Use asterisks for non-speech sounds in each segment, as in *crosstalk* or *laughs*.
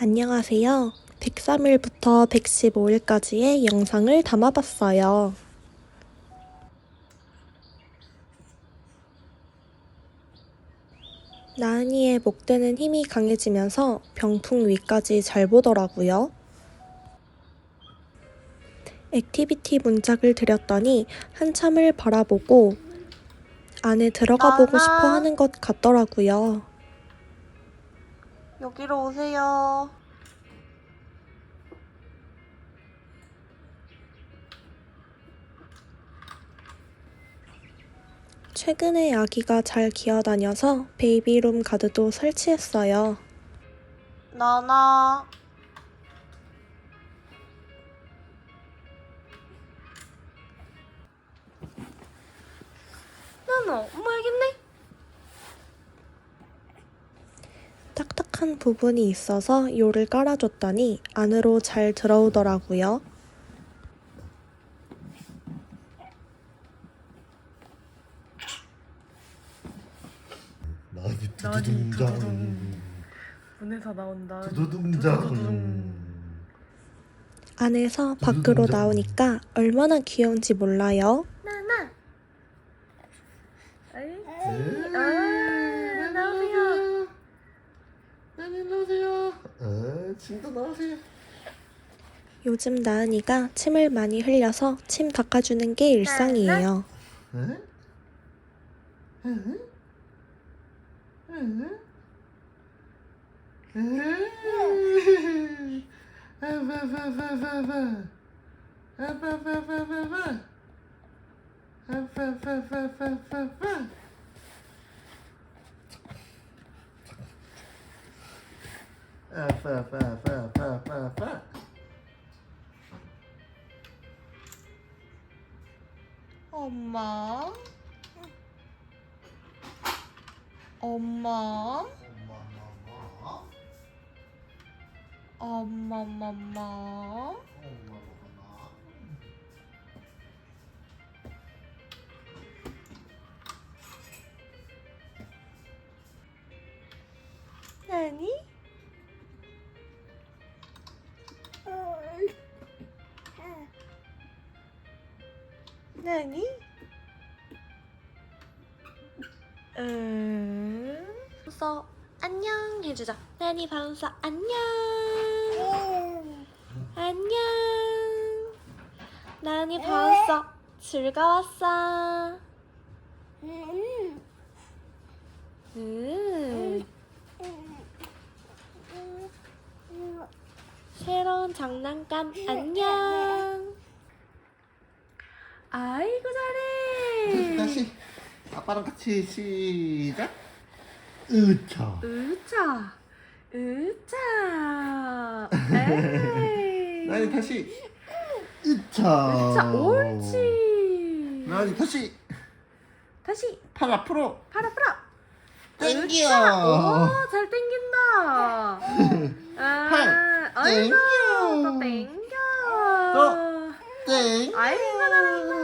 안녕하세요. 103일부터 115일까지의 영상을 담아봤어요. 나은이의 목대는 힘이 강해지면서 병풍 위까지 잘 보더라고요. 액티비티 문짝을 드렸더니 한참을 바라보고 안에 들어가 보고. 싶어 하는 것 같더라고요. 여기로 오세요. 최근에 아기가 잘 기어다녀서 베이비룸 가드도 설치했어요. 나나. 나나, 엄마 있네. 딱딱한 부분이 있어서 요를 깔아줬더니 안으로 잘 들어오더라고요. 나니 두두둥장 두두둥. 문에서 나온다. 두두둥장 안에서 밖으로. 나오니까 얼마나 귀여운지 몰라요. 나나. 아이, 네. 아, 나오세요. 나니 나오세요 아 친구 나오세요 요즘 나은이가 침을 많이 흘려서 침 닦아주는 게 일상이에요. 응? 응? 응? 응? 아바바바바바 아바바바바바 아바바바바바 아바바바바바 엄마. 엄마. 엄마, 엄마. 나니? 나니? 음. 바운서 안녕 해주자. 나니 바운서 안녕. 안녕. 나니 바운서 즐거웠어. 음. 새로운 장난감 안녕. 아이고 잘해. 다시 아빠랑 같이 시작 으차 으차, 으차. *laughs* 에이. 나니 다시 으차 으차, 옳지. 나니 다시 다시 팔 앞으로 팔 앞으로. 땡겨 오, 잘 땡긴다. *laughs* 아, 팔, 아이고, 땡겨. 또 땡겨. 또. 땡 아이고 잘한다.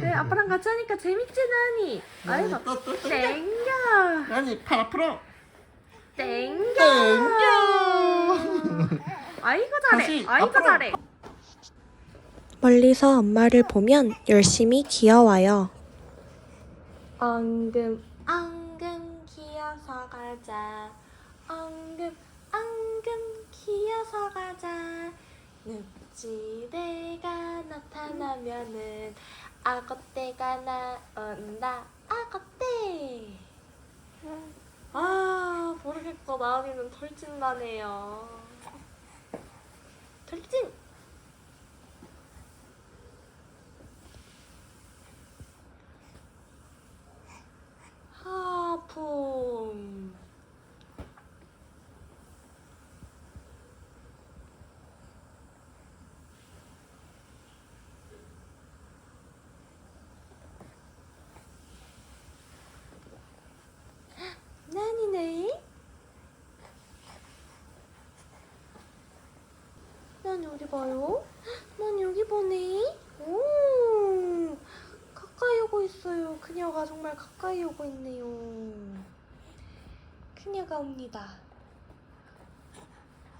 네, 아빠랑 같이 하니까 재밌지 나니. 아이고, 또, 또, 또. 땡겨, 나니 팔 앞으로 땡겨. 땡겨 아이고 잘해. 다시 아이고 앞으로. 잘해. 멀리서 엄마를 보면 열심히 귀여워요. 엉금 엉금 기어서 가자 엉금 엉금 기어서 가자 늪지대가 나타나면은 악어떼가 나온다 악어떼 아 모르겠어 나은이는 털진 나네요. 털진 하품 난이네 난 어디 봐요? 난 여기 보네 오 가까이 오고 있어요. 그녀가 정말 가까이 오고 있네요. 그녀가 옵니다.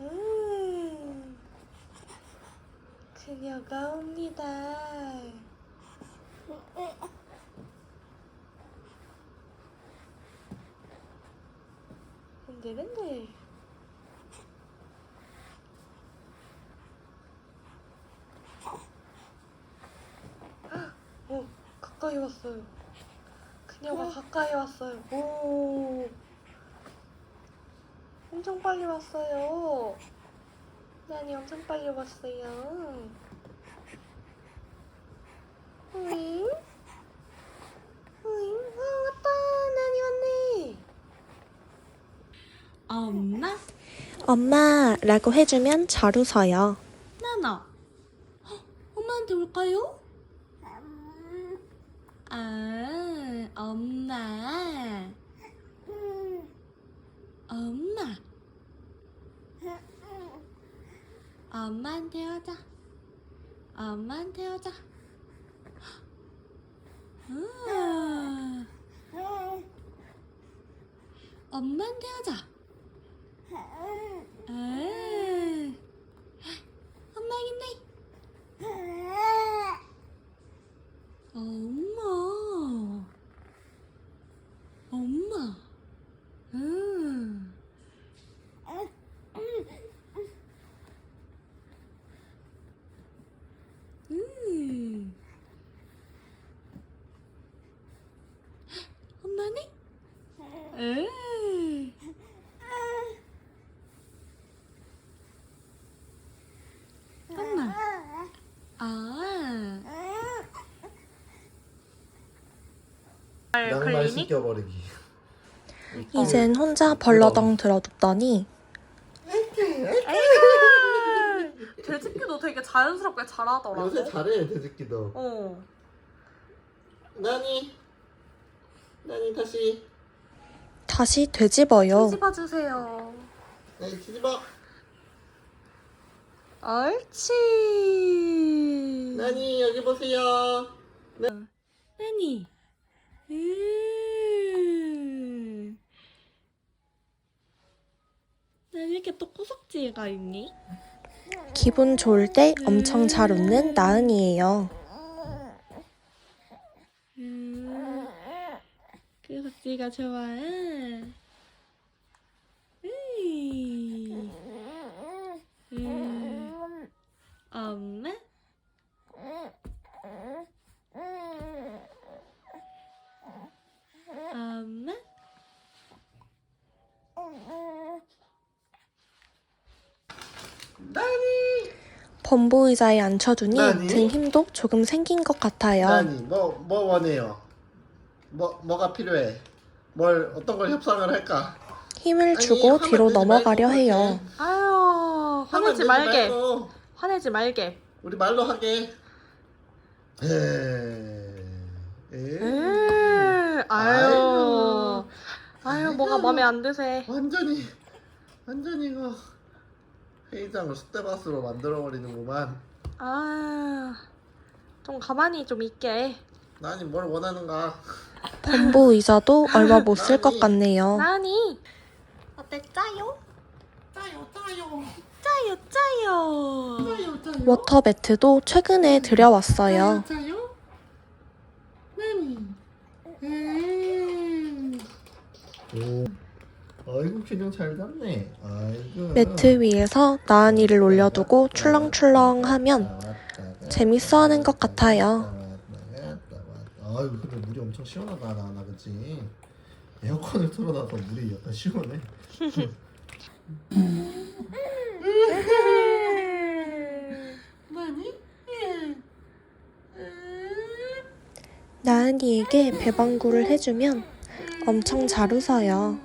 음, 그녀가 옵니다. 흔들흔들. 오, 가까이 왔어요. 그녀가 가까이 왔어요. 오, 엄청 빨리 왔어요. 나니 엄청 빨리 왔어요. 으잉? 으잉? 아, 왔다. 나니 왔네. 엄마? 엄마라고 해주면 잘 웃어요. 나나. 헉, 엄마한테 올까요? 아, 엄마. 엄마. 엄마한테 오자. 엄마한테 오자. 우와. 엄마한테 오자. 아, 엄마 있네. 엄마. 엄마. 음. 음. 엄마네? 음. 엄마. 아. 양말 씻겨버리기. 이젠 혼자 벌러덩 들어눕더니 돼지끼도 되게 자연스럽게 잘하더라고. 요새 잘해 돼지끼도. 어. 나니. 나니 다시. 다시 되집어요. 뒤집어 주세요. 나니 뒤집어. 옳지. 나니 여기 보세요. 나니. 음. 난 이렇게 또 구석지가 있니? 기분 좋을 때 엄청 잘 웃는 나은이에요. 음. 구석지가 좋아. 으이. 음. 엄마? 엄마? 나니. 범보 의자에 앉혀두니 나니? 등 힘도 조금 생긴 것 같아요. 나니 뭐뭐 원해요? 뭐 뭐가 필요해? 뭘 어떤 걸 협상을 할까? 힘을 아니, 주고 화면 뒤로 내지 넘어가려 말고 해요. 그렇게. 아유, 화면 화내지 내지 말게. 말고 화내지 말게. 우리 말로 하게. 에. 에. 음, 아유. 아유, 뭐가 마음에 안 드세. 완전히 완전히 이거 회의장을 쑥대밭으로 만들어 버리는구만. 아, 좀 가만히 좀 있게. 나니 뭘 원하는가? 범보 의자도 얼마 못 쓸 것 같네요. 나니. 어때, 짜요? 짜요 짜요 짜요, 짜요. 짜요 짜요. 워터 매트도 최근에 들여왔어요. 짜요? 나니. 음. 오. 아이고 균형 잘 잡네. 아이고. 매트 위에서 나은이를 올려두고 출렁출렁 하면 재밌어하는 것 같아요. 아유 근데 물이 엄청 시원하다 나, 나 그치? 에어컨을 틀어놔서 물이 약간 시원해. 나은이에게 배방구를 해주면 엄청 잘 웃어요.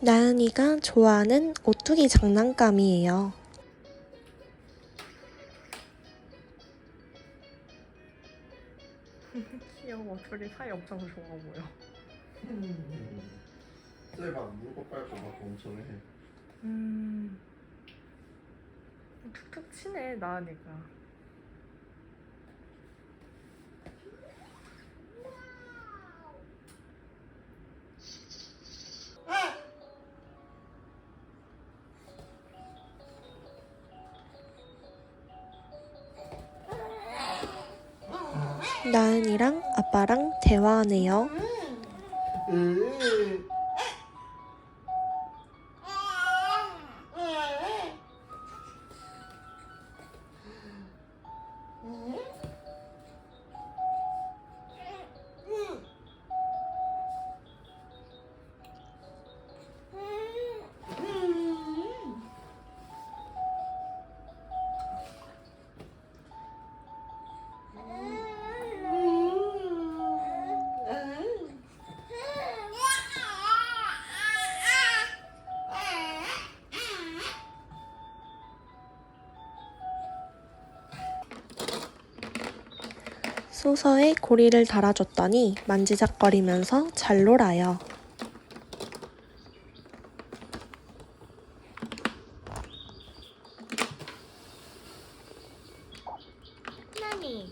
나은이가 좋아하는 오뚜기 장난감이에요. 둘이 사이 엄청 좋아 보여. 쟤 막 물고 빨고 막 엄청 해. 음. 툭툭 치네 나으니까. 나은이랑 아빠랑 대화하네요. 소서에 고리를 달아줬더니 만지작거리면서 잘 놀아요. 나니.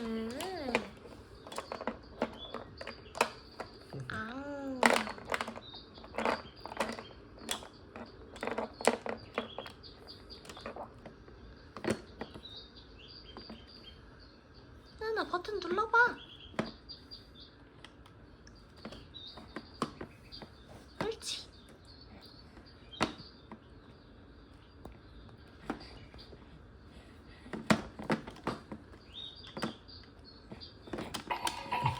음. 아우. 나나 버튼 눌러봐. 옳지.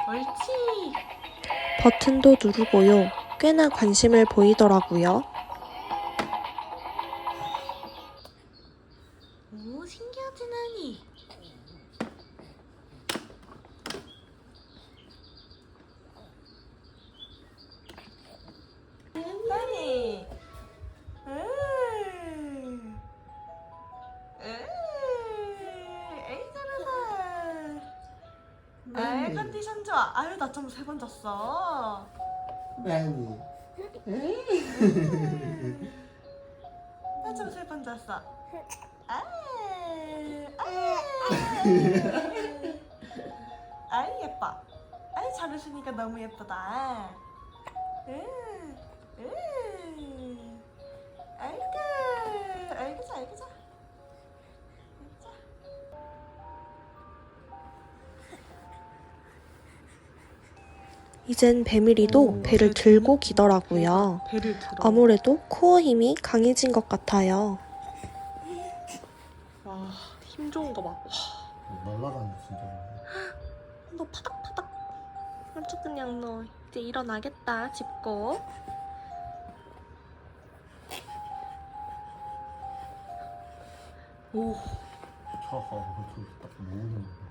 옳지. 버튼도 누르고요. 꽤나 관심을 보이더라고요. 아. 아유, 낮잠 세 번 잤어. 많이. 낮잠 세 번 잤어. 아이, 아이. 아이, 예뻐. 아이, 잘 웃으니까 너무 예쁘다. 응, 응. 이젠 배밀이도 배를 들고 기더라고요. 배를 들어. 아무래도 코어 힘이 강해진 것 같아요. 와, 힘 좋은 거 봐. 날라다니 진짜. 너 파닥파닥 아주 그냥 너 이제 일어나겠다 짚고 오, 하하, 저딱 모으는 거.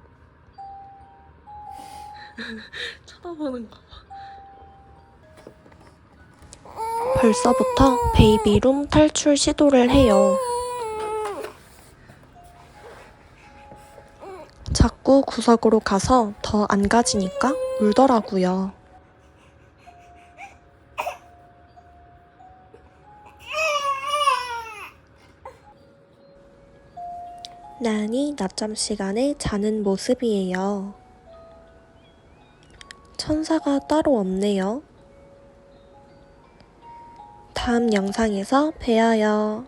*laughs* 쳐다보는 거. 벌써부터 베이비룸 탈출 시도를 해요. 자꾸 구석으로 가서 더 안 가지니까 울더라고요. 나니 낮잠 시간에 자는 모습이에요. 천사가 따로 없네요. 다음 영상에서 봬요.